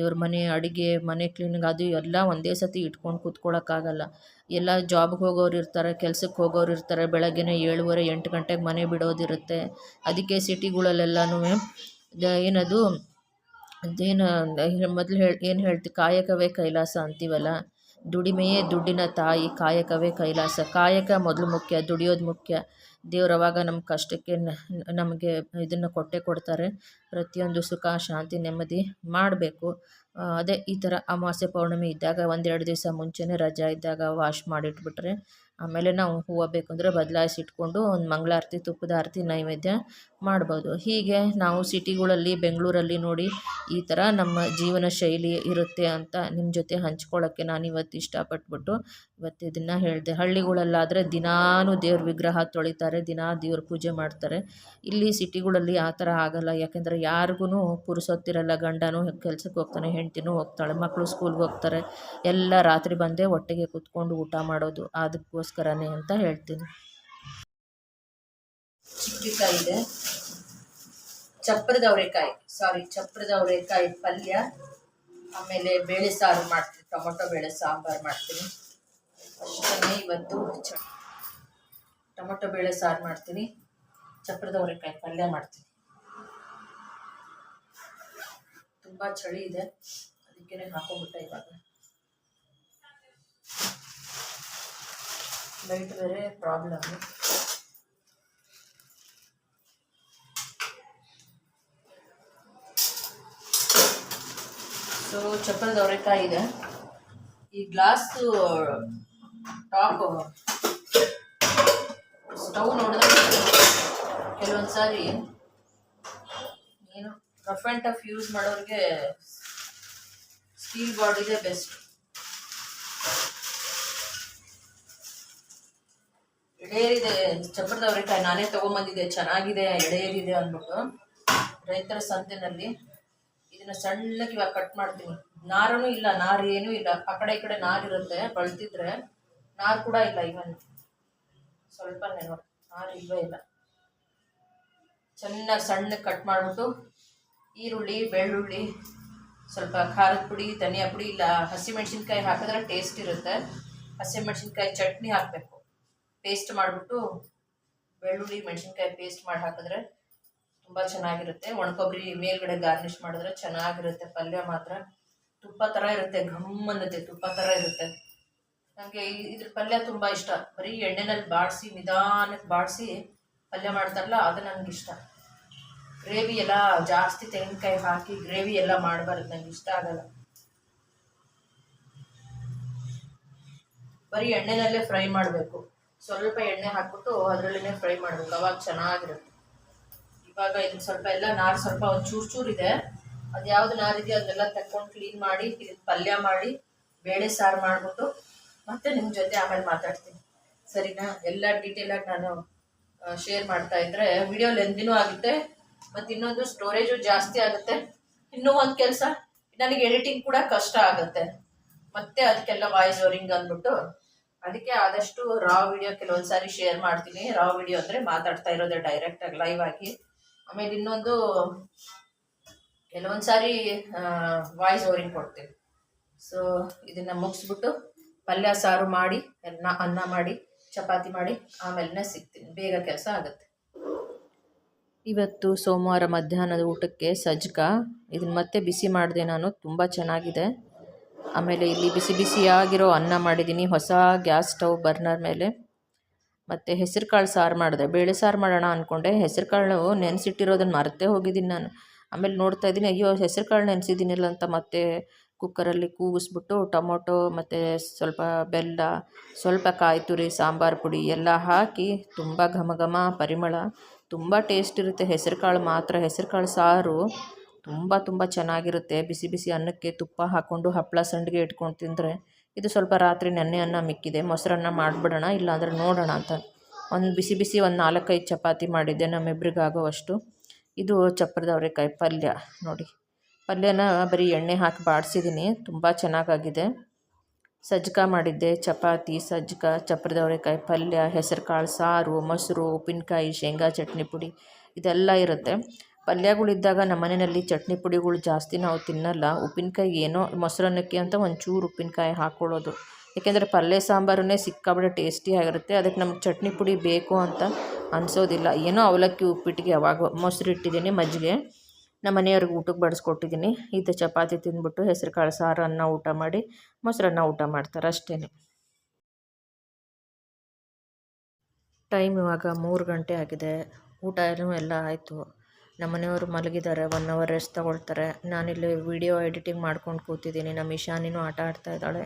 ಇವ್ರ ಮನೆ, ಅಡುಗೆ, ಮನೆ ಕ್ಲೀನಿಂಗ್ ಅದು ಎಲ್ಲ ಒಂದೇ ಸತಿ ಇಟ್ಕೊಂಡು ಕೂತ್ಕೊಳ್ಳೋಕ್ಕಾಗಲ್ಲ ಎಲ್ಲ ಜಾಬ್ಗೆ ಹೋಗೋರು ಇರ್ತಾರೆ ಕೆಲಸಕ್ಕೆ ಹೋಗೋರು ಇರ್ತಾರೆ, ಬೆಳಗ್ಗೆನೇ ಏಳುವರೆ, ಎಂಟು ಗಂಟೆಗೆ ಮನೆ ಬಿಡೋದಿರುತ್ತೆ ಅದಕ್ಕೆ ಸಿಟಿಗಳಲ್ಲೆಲ್ಲನೂ ಏನದು ಅದೇನು ಮೊದಲು ಹೇಳಿ, ಏನು ಹೇಳ್ತೀವಿ ಕಾಯಕವೇ ಕೈಲಾಸ ಅಂತೀವಲ್ಲ? ದುಡಿಮೆಯೇ ದುಡ್ಡಿನ ತಾಯಿ, ಕಾಯಕವೇ ಕೈಲಾಸ. ಕಾಯಕ ಮೊದಲು ಮುಖ್ಯ, ದುಡಿಯೋದು ಮುಖ್ಯ. ದೇವ್ರು ಅವಾಗ ನಮ್ಮ ಕಷ್ಟಕ್ಕೆ ನಮಗೆ ಇದನ್ನು ಕೊಟ್ಟೇ ಕೊಡ್ತಾರೆ. ಪ್ರತಿಯೊಂದು ಸುಖ, ಶಾಂತಿ, ನೆಮ್ಮದಿ ಮಾಡಬೇಕು. ಅದೇ ಈ ಥರ ಅಮಾವಾಸ್ಯೆ ಪೌರ್ಣಮಿ ಇದ್ದಾಗ ಒಂದೆರಡು ದಿವಸ ಮುಂಚೆನೇ ರಜಾ ಇದ್ದಾಗ ವಾಶ್ ಮಾಡಿಟ್ಬಿಟ್ರೆ ಆಮೇಲೆ ನಾವು ಹೂವು ಬೇಕೆಂದರೆ ಬದಲಾಯಿಸಿ ಇಟ್ಕೊಂಡು ಒಂದು ಮಂಗಳಾರತಿ, ತುಪ್ಪದ ಆರತಿ ನೈವೇದ್ಯ ಮಾಡ್ಬೋದು. ಹೀಗೆ ನಾವು ಸಿಟಿಗಳಲ್ಲಿ, ಬೆಂಗಳೂರಲ್ಲಿ ನೋಡಿ ಈ ಥರ ನಮ್ಮ ಜೀವನ ಶೈಲಿ ಇರುತ್ತೆ ಅಂತ ನಿಮ್ಮ ಜೊತೆ ಹಂಚ್ಕೊಳ್ಳೋಕ್ಕೆ ನಾನು ಇವತ್ತು ಇಷ್ಟಪಟ್ಬಿಟ್ಟು ಇವತ್ತು ಇದನ್ನು ಹೇಳಿದೆ. ಹಳ್ಳಿಗಳಲ್ಲಾದರೆ ದಿನಾನು ದೇವ್ರ ವಿಗ್ರಹ ತೊಳಿತಾರೆ, ದಿನಾ ದೇವ್ರ ಪೂಜೆ ಮಾಡ್ತಾರೆ. ಇಲ್ಲಿ ಸಿಟಿಗಳಲ್ಲಿ ಆ ಥರ ಆಗಲ್ಲ. ಯಾಕೆಂದರೆ ಯಾರಿಗೂ ಪುರುಸೊತ್ತಿರಲ್ಲ. ಗಂಡನೂ ಕೆಲ್ಸಕ್ಕೆ ಹೋಗ್ತಾನೆ, ಹೆಂಡ್ತಿನೂ ಹೋಗ್ತಾಳೆ ಮಕ್ಕಳು ಸ್ಕೂಲ್ಗೆ ಹೋಗ್ತಾರೆ. ಎಲ್ಲ ರಾತ್ರಿ ಬಂದೇ ಒಟ್ಟಿಗೆ ಕೂತ್ಕೊಂಡು ಊಟ ಮಾಡೋದು. ಅದಕ್ಕೋಸ್ಕರ ಅದಕ್ಕೋಸ್ಕರನೇ ಅಂತ ಹೇಳ್ತೀನಿ. ಚಿಕ್ಕಿಕಾಯಿ ಇದೆ ಚಪ್ಪರದ ಅವರೆಕಾಯಿ. ಸಾರಿ ಚಪ್ಪರದ ಅವರೆಕಾಯಿ ಪಲ್ಯ. ಆಮೇಲೆ ಬೇಳೆ ಸಾರು ಮಾಡ್ತೀನಿ. ಟೊಮೊಟೊ, ಬೇಳೆ ಸಾಂಬಾರು ಮಾಡ್ತೀನಿ. ಅಷ್ಟೇ ಇವತ್ತು ಟೊಮೊಟೊ, ಬೇಳೆ ಸಾರು ಮಾಡ್ತೀನಿ. ಚಪ್ಪರದ ಅವರೆಕಾಯಿ ಪಲ್ಯ ಮಾಡ್ತೀನಿ. ತುಂಬ ಚಳಿ ಇದೆ. ಅದಕ್ಕೇ ಹಾಕೊಂಡ್ಬಿಟ್ಟೆ ಇವಾಗ. ಲೈಟ್ ಬೇರೆ ಪ್ರಾಬ್ಲಮ್ ಸೊ ಚಪ್ಪಲ್ ಅವರೆಕಾಯಿ ಇದೆ. ಈ ಗ್ಲಾಸ್, ಟಾಪ್, ಸ್ಟವ್ ನೋಡಿದ್ರೆ ಕೆಲವೊಂದು ಸಾರಿ ಏನು ರಫ್ ಆ್ಯಂಡ್ ಟಫ್ ಯೂಸ್ ಮಾಡೋರಿಗೆ ಸ್ಟೀಲ್ ಬಾಡಿದೆ ಬೆಸ್ಟ್ ಎಡೆಯರಿದೆ ಚಪ್ಪರದ ಅವರೆಕಾಯಿ ನಾನೇ ತೊಗೊಂಬಂದಿದ್ದೆ, ಚೆನ್ನಾಗಿದೆ, ಎಡೆಯರಿದೆ ಅಂದ್ಬಿಟ್ಟು ರೈತರ ಸಂತೆನಲ್ಲಿ ಇದನ್ನ ಸಣ್ಣಕ್ಕೆ ಇವಾಗ ಕಟ್ ಮಾಡ್ತೀನಿ ನಾರೂ ಇಲ್ಲ, ನಾರು ಏನೂ ಇಲ್ಲ. ಆ ಕಡೆ ಈ ಕಡೆ ನಾರಿರುತ್ತೆ ಬಳ್ತಿದ್ರೆ ನಾರು ಕೂಡ ಇಲ್ಲ ಇವನ್ ಸ್ವಲ್ಪ ನೋಡಿ ನಾರು ಇಲ್ವೇ ಇಲ್ಲ. ಚೆನ್ನಾಗಿ ಸಣ್ಣಗೆ ಕಟ್ ಮಾಡ್ಬಿಟ್ಟು ಈರುಳ್ಳಿ, ಬೆಳ್ಳುಳ್ಳಿ, ಸ್ವಲ್ಪ ಖಾರದ ಪುಡಿ, ಧನಿಯಾ ಪುಡಿ ಇಲ್ಲ ಹಸಿಮೆಣ್ಸಿನ್ಕಾಯಿ ಹಾಕಿದ್ರೆ ಟೇಸ್ಟ್ ಇರುತ್ತೆ. ಹಸಿಮೆಣ್ಸಿನ್ಕಾಯಿ ಚಟ್ನಿ ಹಾಕಬೇಕು. ಪೇಸ್ಟ್ ಮಾಡಿಬಿಟ್ಟು ಬೆಳ್ಳುಳ್ಳಿ, ಮೆಣಸಿನ್ಕಾಯಿ ಪೇಸ್ಟ್ ಮಾಡಿ ಹಾಕಿದ್ರೆ ತುಂಬ ಚೆನ್ನಾಗಿರುತ್ತೆ. ಒಣಕೊಬ್ಬರಿ ಮೇಲ್ಗಡೆ ಗಾರ್ನಿಷ್ ಮಾಡಿದ್ರೆ ಚೆನ್ನಾಗಿರುತ್ತೆ. ಪಲ್ಯ ಮಾತ್ರ ತುಪ್ಪ ಥರ ಇರುತ್ತೆ, ಘಮ್ ಅನ್ನತ್ತೆ, ತುಪ್ಪ ಥರ ಇರುತ್ತೆ. ನನಗೆ ಇದ್ರ ಪಲ್ಯ ತುಂಬ ಇಷ್ಟ. ಬರೀ ಎಣ್ಣೆನಲ್ಲಿ ಬಾಡಿಸಿ, ನಿಧಾನಕ್ಕೆ ಬಾಡಿಸಿ ಪಲ್ಯ ಮಾಡ್ತಾರಲ್ಲ, ಅದು ನನಗೆ ಇಷ್ಟ. ಗ್ರೇವಿ ಎಲ್ಲ ಜಾಸ್ತಿ ತೆಂಗಿನಕಾಯಿ ಹಾಕಿ ಗ್ರೇವಿ ಎಲ್ಲ ಮಾಡಬಾರ್ದು ನನಗೆ ಇಷ್ಟ ಆಗಲ್ಲ. ಬರೀ ಎಣ್ಣೆನಲ್ಲೇ ಫ್ರೈ ಮಾಡಬೇಕು. ಸ್ವಲ್ಪ ಎಣ್ಣೆ ಹಾಕ್ಬಿಟ್ಟು ಅದರಲ್ಲಿನೇ ಫ್ರೈ ಮಾಡಬೇಕು. ಅವಾಗ ಚೆನ್ನಾಗಿರುತ್ತೆ. ಇವಾಗ ಇದು ಸ್ವಲ್ಪ ಎಲ್ಲ ನಾರು ಸ್ವಲ್ಪ ಒಂದು ಚೂರು ಚೂರು ಇದೆ. ಅದು ಯಾವ್ದು ನಾರಿದೆಯೋ ಅದನ್ನೆಲ್ಲ ತಕ್ಕೊಂಡು ಕ್ಲೀನ್ ಮಾಡಿ ಪಲ್ಯ ಮಾಡಿ, ಬೇಳೆ ಸಾರು ಮಾಡಿಬಿಟ್ಟು ಮತ್ತೆ ನಿಮ್ಮ ಜೊತೆ ಆಮೇಲೆ ಮಾತಾಡ್ತೀನಿ. ಸರಿನಾ? ಎಲ್ಲ ಡೀಟೇಲಾಗಿ ನಾನು ಶೇರ್ ಮಾಡ್ತಾ ಇದ್ರೆ ವಿಡಿಯೋ ಲೆಂದಿನೂ ಆಗುತ್ತೆ. ಮತ್ತು ಇನ್ನೊಂದು ಸ್ಟೋರೇಜು ಜಾಸ್ತಿ ಆಗುತ್ತೆ. ಇನ್ನೂ ಒಂದು ಕೆಲಸ. ನನಗೆ ಎಡಿಟಿಂಗ್ ಕೂಡ ಕಷ್ಟ ಆಗುತ್ತೆ. ಮತ್ತೆ ಅದಕ್ಕೆಲ್ಲ ವಾಯ್ಸ್ ಓರಿಂಗ್ ಅಂದ್ಬಿಟ್ಟು ಅದಕ್ಕೆ ಆದಷ್ಟು ರಾ ವಿಡಿಯೋ ಕೆಲವೊಂದ್ಸಾರಿ ಶೇರ್ ಮಾಡ್ತೀನಿ. ರಾ ವಿಡಿಯೋ ಅಂದರೆ ಮಾತಾಡ್ತಾ ಇರೋದೇ ಡೈರೆಕ್ಟಾಗಿ ಲೈವ್ ಆಗಿ. ಆಮೇಲೆ ಇನ್ನೊಂದು ಕೆಲವೊಂದ್ಸಾರಿ ವಾಯ್ಸ್ ಓವರಿಂಗ್ ಕೊಡ್ತೀನಿ. ಸೊ ಇದನ್ನು ಮುಗಿಸ್ಬಿಟ್ಟು ಪಲ್ಯ, ಸಾರು ಮಾಡಿ, ಅನ್ನ ಅನ್ನ ಮಾಡಿ, ಚಪಾತಿ ಮಾಡಿ ಆಮೇಲೆ ಸಿಗ್ತೀನಿ. ಬೇಗ ಕೆಲಸ ಆಗುತ್ತೆ. ಇವತ್ತು ಸೋಮವಾರ ಮಧ್ಯಾಹ್ನದ ಊಟಕ್ಕೆ ಸಜ್ಕ. ಇದನ್ನ ಮತ್ತೆ ಬಿಸಿ ಮಾಡಿದೆ ನಾನು. ತುಂಬ ಚೆನ್ನಾಗಿದೆ. ಆಮೇಲೆ ಇಲ್ಲಿ ಬಿಸಿ ಬಿಸಿಯಾಗಿರೋ ಅನ್ನ ಮಾಡಿದ್ದೀನಿ. ಹೊಸ ಗ್ಯಾಸ್ ಸ್ಟವ್ ಬರ್ನರ್ ಮೇಲೆ. ಮತ್ತು ಹೆಸರು ಕಾಳು ಸಾರು ಮಾಡಿದೆ. ಬೇಳೆ ಸಾರು ಮಾಡೋಣ ಅಂದ್ಕೊಂಡೆ ಹೆಸರು ಕಾಳು ನೆನೆಸಿಟ್ಟಿರೋದನ್ನು ಮರೆತೇ ಹೋಗಿದ್ದೀನಿ ನಾನು. ಆಮೇಲೆ ನೋಡ್ತಾ ಇದ್ದೀನಿ, ಅಯ್ಯೋ ಹೆಸರು ಕಾಳು ನೆನೆಸಿದ್ದೀನಿಲ್ಲ ಅಂತ ಮತ್ತೆ ಕುಕ್ಕರಲ್ಲಿ ಕೂಗಿಸ್ಬಿಟ್ಟು ಟೊಮೊಟೊ ಮತ್ತು ಸ್ವಲ್ಪ ಬೆಲ್ಲ, ಸ್ವಲ್ಪ ಕಾಯಿ ತುರಿ ಸಾಂಬಾರು ಪುಡಿ ಎಲ್ಲ ಹಾಕಿ ತುಂಬ ಘಮ ಘಮ, ಪರಿಮಳ, ತುಂಬ ಟೇಸ್ಟ್ ಇರುತ್ತೆ ಹೆಸರು ಕಾಳು ಮಾತ್ರ. ಹೆಸರು ಕಾಳು ಸಾರು ತುಂಬ ತುಂಬ ಚೆನ್ನಾಗಿರುತ್ತೆ. ಬಿಸಿ ಬಿಸಿ ಅನ್ನಕ್ಕೆ ತುಪ್ಪ ಹಾಕ್ಕೊಂಡು ಹಪ್ಪಳ ಸಂಡಿಗೆ ಇಟ್ಕೊಂಡು ತಿಂದರೆ ಇದು ಸ್ವಲ್ಪ ರಾತ್ರಿ ನೆನ್ನೆ ಅನ್ನ ಮಿಕ್ಕಿದೆ. ಮೊಸರನ್ನ ಮಾಡಿಬಿಡೋಣ, ಇಲ್ಲಾಂದರೆ ನೋಡೋಣ ಅಂತ. ಒಂದು ಬಿಸಿ ಬಿಸಿ ಒಂದು ನಾಲ್ಕೈದು ಚಪಾತಿ ಮಾಡಿದ್ದೆ ನಮ್ಮಿಬ್ರಿಗಾಗೋವಷ್ಟು. ಇದು ಚಪ್ಪರದ ಅವರೆಕಾಯಿ ಪಲ್ಯ, ನೋಡಿ. ಪಲ್ಯನ ಬರೀ ಎಣ್ಣೆ ಹಾಕಿ ಬಾಡಿಸಿದ್ದೀನಿ ತುಂಬ ಚೆನ್ನಾಗಾಗಿದೆ. ಸಜ್ಜಕ ಮಾಡಿದ್ದೆ, ಚಪಾತಿ ಸಜ್ಜಕ ಚಪ್ಪರದ ಅವರೆಕಾಯಿ ಪಲ್ಯ ಹೆಸರು ಕಾಳು ಸಾರು, ಮೊಸರು, ಉಪ್ಪಿನಕಾಯಿ, ಶೇಂಗಾ ಚಟ್ನಿ ಪುಡಿ, ಇದೆಲ್ಲ ಇರುತ್ತೆ. ಪಲ್ಯಗಳಿದ್ದಾಗ ನಮ್ಮ ಮನೆಯಲ್ಲಿ ಚಟ್ನಿ ಪುಡಿಗಳು ಜಾಸ್ತಿ ನಾವು ತಿನ್ನಲ್ಲ. ಉಪ್ಪಿನಕಾಯಿ ಏನೋ ಮೊಸರನ್ನಕ್ಕೆ ಅಂತ ಒಂಚೂರು ಉಪ್ಪಿನಕಾಯಿ ಹಾಕ್ಕೊಳ್ಳೋದು ಏಕೆಂದರೆ ಪಲ್ಯ ಸಾಂಬಾರನ್ನೇ ಸಿಕ್ಕಾಬಿಟ್ಟೆ ಟೇಸ್ಟಿಯಾಗಿರುತ್ತೆ ಅದಕ್ಕೆ ನಮ್ಗೆ ಚಟ್ನಿ ಪುಡಿ ಬೇಕು ಅಂತ ಅನಿಸೋದಿಲ್ಲ. ಏನೋ ಅವಲಕ್ಕಿ, ಉಪ್ಪಿಟ್ಟಿಗೆ ಯಾವಾಗ ಮೊಸರು ಇಟ್ಟಿದ್ದೀನಿ ಮಜ್ಜಿಗೆ. ನಮ್ಮ ಮನೆಯವ್ರಿಗೆ ಊಟಕ್ಕೆ ಬಡಿಸ್ಕೊಟ್ಟಿದ್ದೀನಿ. ಇದು ಚಪಾತಿ ತಿಂದ್ಬಿಟ್ಟು ಹೆಸರು ಕಾಳು ಅನ್ನ ಊಟ ಮಾಡಿ ಮೊಸರನ್ನ ಊಟ ಮಾಡ್ತಾರೆ ಅಷ್ಟೇ ಟೈಮ್ ಇವಾಗ ಮೂರು ಗಂಟೆ ಆಗಿದೆ. ಊಟ ಎಲ್ಲ ಆಯಿತು. ನಮ್ಮ ಮನೆಯವರು ಮಲಗಿದ್ದಾರೆ ಒನ್ ಅವರ್ ರೆಸ್ಟ್ ತೊಗೊಳ್ತಾರೆ. ನಾನಿಲ್ಲಿ ವಿಡಿಯೋ ಎಡಿಟಿಂಗ್ ಮಾಡ್ಕೊಂಡು ಕೂತಿದ್ದೀನಿ. ನಮ್ಮ ಇಶಾನಿನೂ ಆಟ ಆಡ್ತಾ ಇದ್ದಾಳೆ.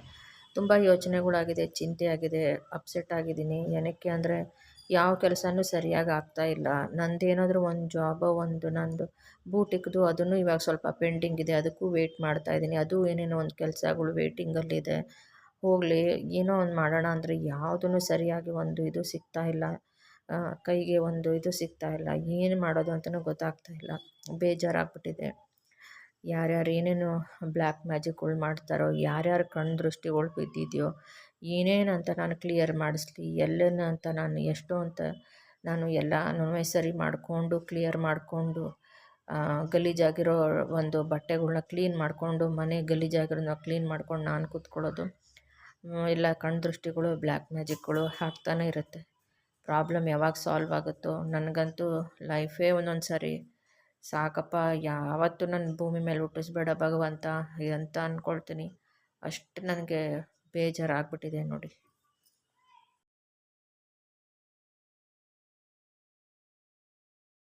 ತುಂಬ ಯೋಚನೆಗಳಾಗಿದೆ ಚಿಂತೆ ಆಗಿದೆ ಅಪ್ಸೆಟ್ ಆಗಿದ್ದೀನಿ. ಏನಕ್ಕೆ ಅಂದರೆ, ಯಾವ ಕೆಲಸನೂ ಸರಿಯಾಗಿ ಆಗ್ತಾ ಇಲ್ಲ. ನಂದೇನಾದರೂ ಒಂದು ಜಾಬ್ ಒಂದು ನಂದು ಬೂಟಿಕ್ದು ಅದನ್ನು ಇವಾಗ ಸ್ವಲ್ಪ ಪೆಂಡಿಂಗ್ ಇದೆ. ಅದಕ್ಕೂ ವೇಟ್ ಮಾಡ್ತಾ ಇದ್ದೀನಿ. ಅದು ಏನೇನೋ ಒಂದು ಕೆಲಸಗಳು ವೇಟಿಂಗಲ್ಲಿದೆ ಹೋಗಲಿ, ಏನೋ ಒಂದು ಮಾಡೋಣ ಅಂದರೆ ಯಾವುದೂ ಸರಿಯಾಗಿ ಒಂದು ಇದು ಸಿಗ್ತಾ ಇಲ್ಲ. ಕೈಗೆ ಒಂದು ಇದು ಸಿಗ್ತಾ ಇಲ್ಲ. ಏನು ಮಾಡೋದು ಅಂತಲೂ ಗೊತ್ತಾಗ್ತಾ ಇಲ್ಲ. ಬೇಜಾರಾಗ್ಬಿಟ್ಟಿದೆ. ಯಾರ್ಯಾರು ಏನೇನು ಬ್ಲ್ಯಾಕ್ ಮ್ಯಾಜಿಕ್ಗಳು ಮಾಡ್ತಾರೋ, ಯಾರ್ಯಾರು ಕಣ್ಣು ದೃಷ್ಟಿಗಳು ಬಿದ್ದಿದೆಯೋ ಏನೇನಂತ ನಾನು ಕ್ಲಿಯರ್ ಮಾಡಿಸ್ಲಿ, ಎಲ್ಲೇನು ಅಂತ ನಾನು ಎಷ್ಟು ಅಂತ ನಾನು ಎಲ್ಲ ಸರಿ ಮಾಡಿಕೊಂಡು, ಕ್ಲಿಯರ್ ಮಾಡಿಕೊಂಡು ಗಲೀಜಾಗಿರೋ ಒಂದು ಬಟ್ಟೆಗಳನ್ನ ಕ್ಲೀನ್ ಮಾಡಿಕೊಂಡು, ಮನೆ ಗಲೀಜಾಗಿರೋದನ್ನ ಕ್ಲೀನ್ ಮಾಡ್ಕೊಂಡು ನಾನು ಕೂತ್ಕೊಳ್ಳೋದು ಎಲ್ಲ ಕಣ್ಣು ದೃಷ್ಟಿಗಳು ಬ್ಲ್ಯಾಕ್ ಮ್ಯಾಜಿಕ್ಗಳು ಹಾಕ್ತಾನೆ ಇರುತ್ತೆ. ಪ್ರಾಬ್ಲಮ್ ಯಾವಾಗ ಸಾಲ್ವ್ ಆಗುತ್ತೋ, ನನಗಂತೂ ಲೈಫೇ ಒಂದೊಂದು ಸಾರಿ ಸಾಕಪ್ಪ, ಯಾವತ್ತೂ ನನ್ನ ಭೂಮಿ ಮೇಲೆ ಹುಟ್ಟಿಸ್ಬೇಡ ಭಗವಂತ ಅಂತ ಅಂದ್ಕೊಳ್ತೀನಿ ಅಷ್ಟು ನನಗೆ ಬೇಜಾರಾಗ್ಬಿಟ್ಟಿದೆ ನೋಡಿ.